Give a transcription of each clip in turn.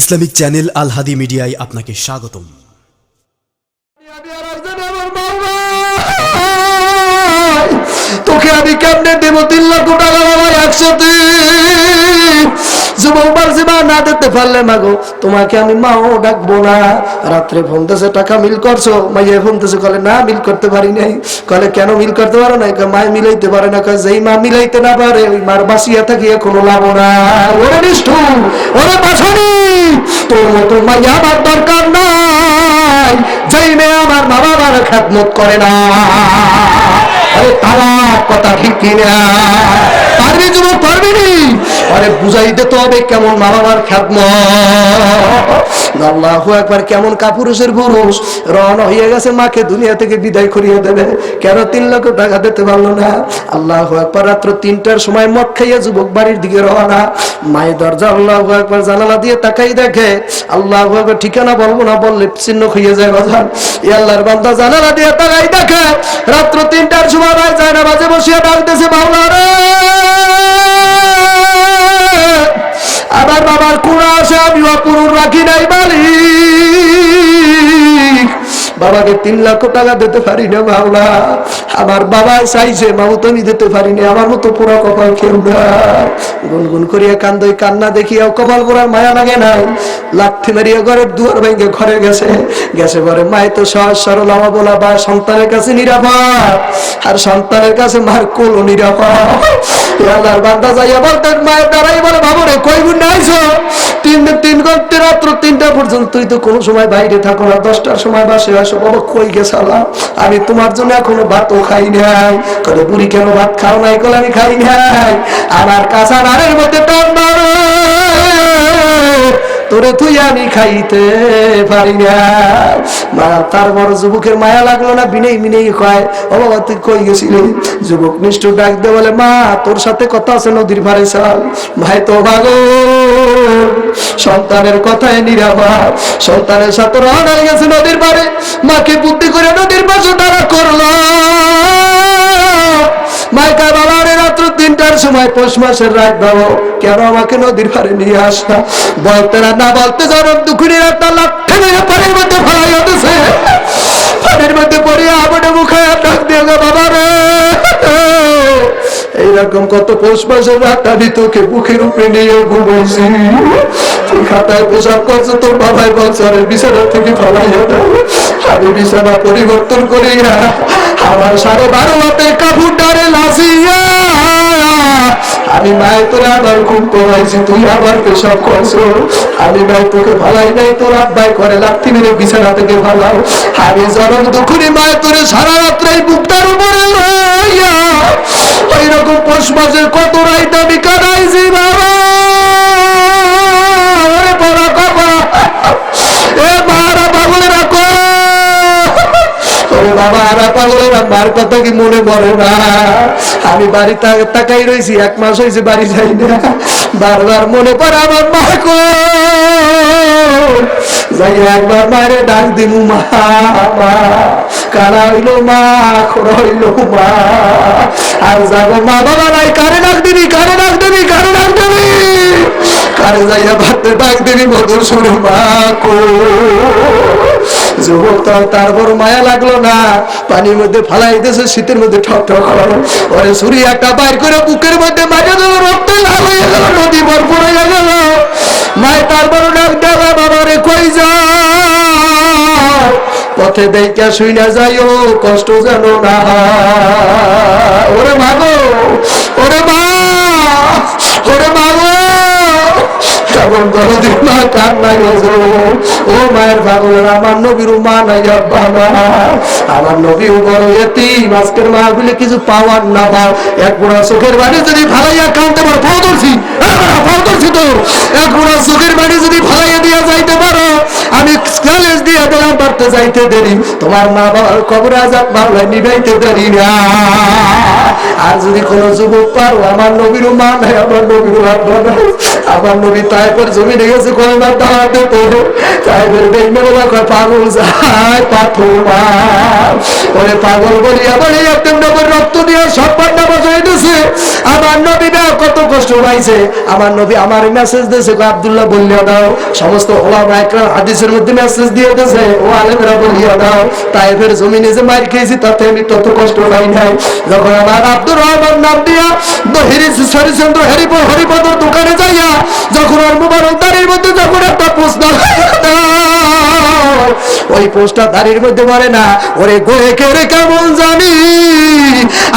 Islamic channel আল হাদি মিডিয়ায় আপনাকে স্বাগতম। আমার। তোকে আমি কেমনে দেবো? তিন লক্ষ টাকা বাবা একসাথে। না পারলে মাগো তোমাকে আমি মাও ডাকবো না। রাত্রে ফোন দিয়েছে টাকা মিল করছ? মাইয়া কলে না মিল করতে পারি নাই। কলে কেন মিল করতে পারো না মায় মিলাইতে পারে না। যেই মা মিলাইতে না পারে, ওই মার বাসিয়া থাকি কোনো লাভ না ওরে নিষ্ঠু ওরে তোর মতো মাইয়া আমার দরকার নাই। যেই মেয়ে আমার মা বাবার খেদমত করে না। আরে তারা কথা ঠিক না পারবি আরে বুঝাই দিতে হবে কেমন মা বাবার খেদমত আল্লাহু একবার কেমন কাপুরুষের পুরুষ। রওনা হয়ে গেছে মাকে দুনিয়া থেকে বিদায় করিয়ে দেবে। কেন তিন লক্ষ টাকা দিতে পারল না? আল্লাহ একবার রাত্র তিনটার সময় মদ খাইয়া যুবক বাড়ির দিকে রওনা। মায়ের দরজা আল্লাহ একবার জানালা দিয়ে তাকাই দেখে। আল্লাহ একবার ঠিকানা বলব না বললে চিহ্ন হয়ে যায় কথা এই আল্লাহর বান্দা জানালা দিয়ে তাকাই দেখে। রাত্র তিনটার সময় ভাই যায় না বাজে বসিয়া ডাকতেছে রে আমার বাবার কুড়া আছে, আমি অপুরুর রাখি নাই, মালিক। বাবাকে তিন লক্ষ টাকা দিতে পারি না বাংলা আমার বাবা চাইছে, মাও তো আমি দিতে পারি না, আমার মতো পুরো কপাল কেউ না গুনগুন করিয়া কান্দই, কান্না দেখিয়াও কপাল পুরার মায়া লাগে নাই। লাথি মারিয়া ঘরের দুয়ার ভেঙে ঘরে গেছে। গেছে ঘরে মায় তো সহজ, সরল আমা বলা বা সন্তানের কাছে নিরাপদ। আর সন্তানের কাছে মার কোলো নিরাপদ। আল্লাহর বান্দা মায়ের দ্বারাই বলে কই গুণ তিন তিন ঘণ্টা রাত্র, তিনটা পর্যন্ত তুই তো কোনো সময় বাইরে থাকো না, দশটার সময় বাসে আসো, বাবা, কই গেছালাম আমি তোমার জন্য এখনও ভাতও খাই নাই। কলে বুড়ি কেন ভাত খাও নাই? কলে আমি খাই নাই। আমার কাঁচা নারের মধ্যে টান মারো। তোরে তুই আমি খাইতে পারি না। মা, তার বড় যুবকের মায়া লাগল না? বিনেই মিনেই কয়, ও বাবা, তুই কই গেছিলি? যুবক নিষ্ঠুর ডাক দে বলে, মা, তোর সাথে কথা আছে নদীর ভারে চাল ভাই তো ভাগো সন্তানের কথায় নিরাপদ সন্তানের সাথে রওনা গেছে নদীর পারে মাকে বুদ্ধি করে নদীর পাশে তারা করল। সময় পৌষ মাসের রাত বাবু, কেন আমাকে নদীর পারে নিয়ে আসা বলতে না না বলতে যার দুখুনি একটা লাঠে মেরে পানির মধ্যে ফেলাই হতেছে পানির মধ্যে পড়ে আবনে মুখে ডাক দিয়ে বাবা রে, এইরকম কত পৌষ মাসের রাত আমি তোকে বুকের উপরে নিয়ে ঘুমাইছি। তুই খাতায় পেশাব করছ, তোর বাবাই বলছে, আরে বিছানা থেকে ফেলাইয়া দাও আমি বিছানা পরিবর্তন করিয়া আমার সাড়ে বারো হাতে কাপড় ডারে লাসিয়া আমি মায় তোরা আবার খুব কমাইছি, তুই আবার পেশাব করছ। আমি ভাই তোকে ভালাই নাই, তোর আব্বাই করে লাগতি মেরে বিছানা থেকে ভালাও। আমি জনম দুখুনি মায়, তোরে সারা রাত্রে বুকটার উপরে লইয়া। ওই রকম পৌষ মাসের কত রাইত আমি কাটাইছি, বাবা। আরা পাগলেরা মার কথা কি মনে পড়ে না? আমি বাড়ি তাকাই রয়েছি এক মাস হয়েছে বাড়ি যাই না। বারবার মনে পড়ে আমার মা কো। যাই একবার মায়ের ডাক দিমু মা কারা হইল মা, খোড়া হইল মা। আর যাব মা বাবা নাই, কারে ডাক দিবি, কারে ডাক দিবি, কারে ডাক দিবি? কারে যাইয়া ভাতে ডাক দিবি মধুর শুনে মা কো। যুবক তো তারপর মায়া লাগল না। পানির মধ্যে ফালাই দিয়েছে, শীতের মধ্যে ঠক ঠক। ওরে ছুরি একটা বাইর করে বুকের মধ্যে মাঝে দিল, রক্ত গেল, নদী ভরপুর হয়ে গেল। মায় তারপর ডাক দেবা বাবারে কই যাও? পথে দেখা শুই না যাইও, কষ্ট যেন না ওরে মাগো আমার নবী কিছু পাওয়ার না পাও। এক বুড়া চোখের বাড়ি যদি ভালাইয়া কানতে পারো পাও ধরছি পাও এক বুড়া চোখের বাড়ি যদি ভালাইয়া দিয়া যাইতে পারো আমি চ্যালেঞ্জ দিয়ে দিলাম পারতে যাইতে দেরি। তোমার মা বাবার কবর আজাব মামলায় নিবাইতে দেরি না। আর যদি কোন যুবক পারো আমার নবীর মা নাই, আমার নবীর আমার নবী তাইপের জমিনে গেছে দাঁড়াতে পাগল যায়, পাথর ওরে পাগল একটা নবীর রক্ত দিয়ে সব পান্ডা বসাই দিছে আমার নবী না কত কষ্ট পাইছে। আমার নবী আমার মেসেজ আব্দুল্লাহ বললিয়া দাও। সমস্ত ওলামা একরাম হাদিসের মধ্যে মেসেজ দিয়ে দিয়েছে ও আলেমরা বলিয়া দাও তাইপের জমিনে যে মার খেয়েছি, তাতে আমি তত কষ্ট পাই নাই। যখন আমার আব্দুর রহমান নাম দিয়া হরি হরিচন্দ্র হরিপর হরিপদর দোকানে যাইয়া, যখন ওর মোবারক দাঁড়ির মধ্যে যখন একটা প্রশ্ন ওই পোস্টার দাঁড়ির মধ্যে বলে না, ওরে গোয়ে কেড়ে কেমন জানি,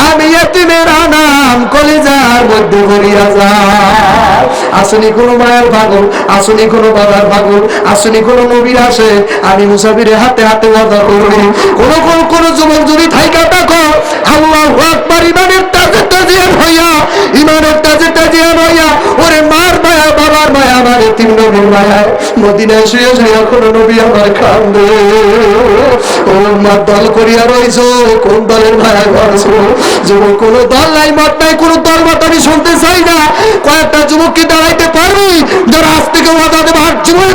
আমি এতিমের নাম কলিজার মধ্যে ভরিয়া যায় আসনি কোনো মায়ের পাগল, আসনি কোনো বাবার পাগল, আসনি কোনো নবীর আসে, আমি মুসাফিরে হাতে হাতে ওয়াদা করি কোন কোন কোন যুবক যদি থাইকা দেখো আল্লাহ আকবার, ইমানের তাজে তাজিয়ান হইয়া, ইমানের তাজে তাজিয়ান হইয়া, ওরে মার মায়া, বাবার মায়া, আমার তিন নবীর মায়া। মদিনায় শুয়ে শুয়ে কোন নবী আমার কান্দে। ও মা দল করিয়া রইছো, কোন দলের মায়া করছ যুবক, কোন দল নাই মত নাই, কোন দল মত আমি শুনতে চাই না। কয়েকটা যুবককে দাঁড়াইতে পারবি? যারা আজ থেকে ওয়াদা দেবে আর জীবনে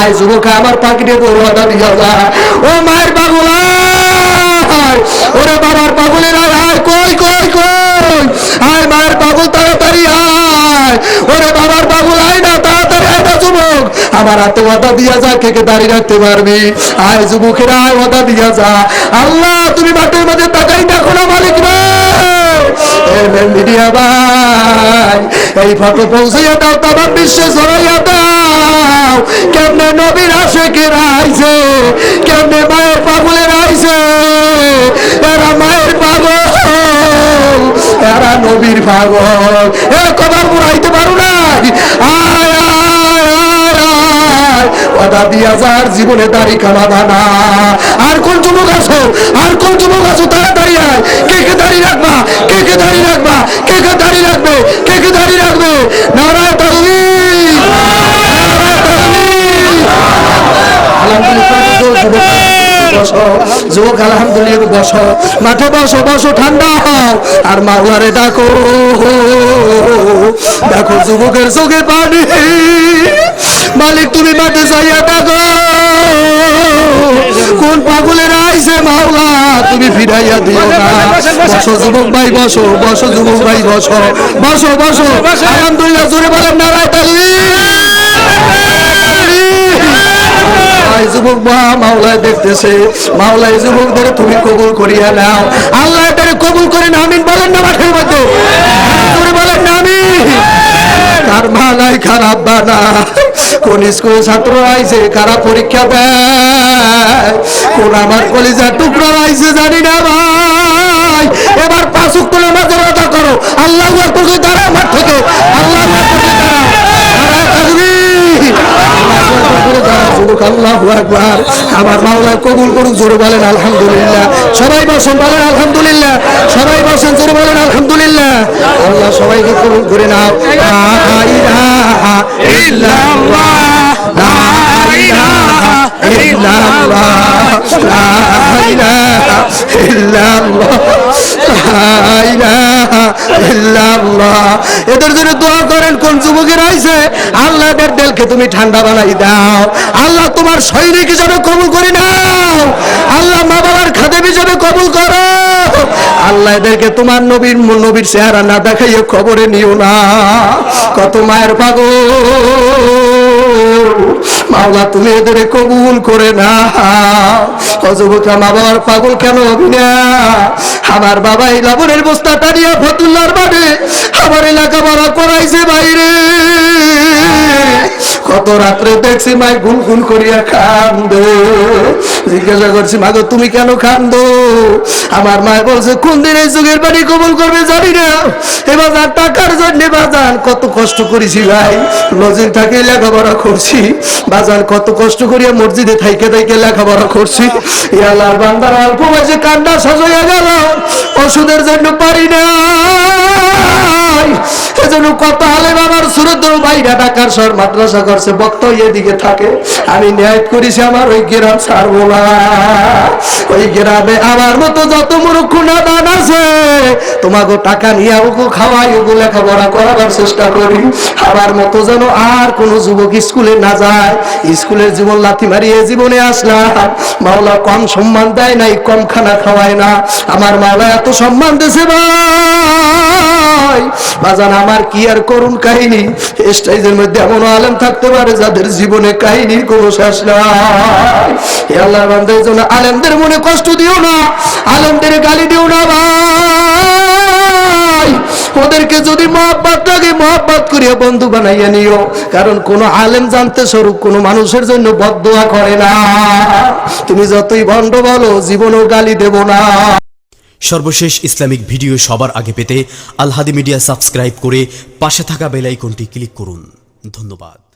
আয় যুবক আমার তোর ওয়াদা দিয়া যা ও মায়ের পাগল ওরে বাবার পাগলের আয় কই কই কই? আয়, মায়ের পাগল, তাড়াতাড়ি আয়। ওরে বাবার পাগল, আয় না, তাড়াতাড়ি না, যুবক। আমার হাতে ওয়াদা দিয়া যা, কে কে দাঁড়িয়ে রাখতে পারবি? আয়, যুবকেরা, আয়, ওয়াদা দিয়া যা। আল্লাহ, তুমি মাঠের মধ্যে তাকাই দেখো না, মালিক এই ফটো পৌঁছাইয়া দাও, তোমার বিশ্বে ছড়াইয়া দাও। কেমনে নবীর আশেকের আইছে, কেমনে মায়ের পাগলের আইছে। এরা মায়ের পাগল, এরা নবীর পাগল। এ কবার বুড়াইতে পারো না আয় ওদা দিয়া যার জীবনে দাড়ি কামাবা না আর কোন যুবক আছো? আর কোন যুবক আছো? তাড়াতাড়ি আয়। কে কে দাঁড়িয়ে রাখবা? কে কে দাঁড়িয়ে রাখবা কে কে দাঁড়িয়ে রাখবে কে কে দাঁড়িয়ে রাখবে নারায় তাহমিদ নারায় তাহমিদ যুবক আলহামদুলিল্লাহ বসো। মাঠে বসো বসো ঠান্ডা হও। আর মাওলারে ডাকো দেখো যুবকের চোখে পানি। মালিক তুমি মাঠে যাইয়া ডাকো কোন পাগলের আইছে মাওলা তুমি ফিরাইয়া দিও না। বসো যুবক ভাই বসো বসো যুবক ভাই বসো। বসো বসো। আলহামদুলিল্লাহ জোরে বলেন নারায় আয় যুবক মা মাওলায় দেখতেছে। মাওলায় যুবকদের তুমি কবুল করিয়া নাও। আল্লাহ এটাকে কবুল করে না আমিন বলেন না মাঠের মধ্যে। বলেন না, আমিন। কার মা খারাপ বানা কোন স্কুল ছাত্র আইছে, কারা পরীক্ষা দেয়? কোন আমার কলিজার টুকরো আইছে, জানি না ভাই। এবার পাঁচুক তুলে মাঝের কথা করো। আল্লাহ তোকে দাঁড়া আমার থেকে। আল্লাহ তোকে দাঁড়া দাঁড়া থাকবি আল্লাহু আমার মাওলা কবুল করুন, জোরে বলেন, আলহামদুলিল্লাহ। সবাই বসেন, বলেন, আলহামদুলিল্লাহ। সবাই বসেন, জোরে বলেন, আলহামদুলিল্লাহ। আল্লাহ সবাইকে কবুল করে নাও। এদের জন্য দোয়া করেন, কোন যুবকের আইছে আল্লাহ, এদের দিলকে তুমি ঠান্ডা বানাই দাও। আল্লাহ তোমার সৈনিক হিসাবে কবুল করি নাও। আল্লাহ মা বাবার খাদেম হিসাবে কবুল করো। আল্লাহ এদেরকে তোমার নবীর নবীর চেহারা না দেখাইয়ে খবরে নিও না। কত মায়ের পাগল। মাওলা, তুমি এদের কবুল করে না অযুবকরা মা বাবার পাগল কেন হবি না? আমার বাবা এই লাবণের বস্তা টানিয়া ফতুল্লার বাড়ি। আমার এলাকা বড় করাইছে বাইরে। কত রাত্রে দেখছি মাই গুন গুন করিয়া কান্দে। জিজ্ঞাসা করছি, মাগো, তুমি কেন কান্দো? আমার মায় বলছে, কোন দিন এই যুগের বাড়ি কবুল করবে জানি না। এবার টাকার জন্য বাজান কত কষ্ট করেছি ভাই। লজিং থাকে লেখাপড়া করছি বাজান কত কষ্ট করিয়া মসজিদে থাইকে থাইকে লেখাপড়া করছি। ইয়ালার বান্দার অল্প বয়সে কান্না সাজাইয়া গেল, ওষুধের জন্য পারি না এজন্য কত আলেম আমার সুরত ভাইরা ঢাকার শহর মাদ্রাসা করছে বক্ত এদিকে থাকে। আমি ন্যায় করেছি আমার ওই গ্রাম ছাড়বো না। ওই গ্রামে আমার মতো যত মূর্খ নাদান আছে তোমাকে টাকা নিয়ে ওগো খাওয়াই, ওগো লেখাপড়া করাবার চেষ্টা করি। আমার মতো যেন আর কোন যুবক স্কুলে না যায়। স্কুলের জীবন লাথি মারিয়ে জীবনে আসলাম মাওলা কম সম্মান দেয় নাই, কম খানা খাওয়ায় না। আমার মাওলা এত সম্মান দিয়েছে ভাই। বাজান, আমার কি আর করুন কাহিনী? স্টেজের মধ্যে এমন আলেম থাকতে পারে যাদের জীবনে কাহিনীর কোনো শেষ নাই। হে আল্লাহর বান্দার জন্য আলেমদের মনে কষ্ট দিও না, আলেমদের গালি দিও না ভাই। ওদেরকে যদি মহাব্বাত লাগে মহাব্বাত করিয়া বন্ধু বানাইয়া নিও, কারণ কোন আলেম জানতে স্বরূপ কোন মানুষের জন্য বদদোয়া করে না। তুমি যতই ভণ্ড বলো, জীবনও গালি দেব না। সর্বশেষ ইসলামিক ভিডিও সবার আগে পেতে আলহাদি মিডিয়া সাবস্ক্রাইব করে পাশে থাকা বেল আইকনটি ক্লিক করুন। ধন্যবাদ।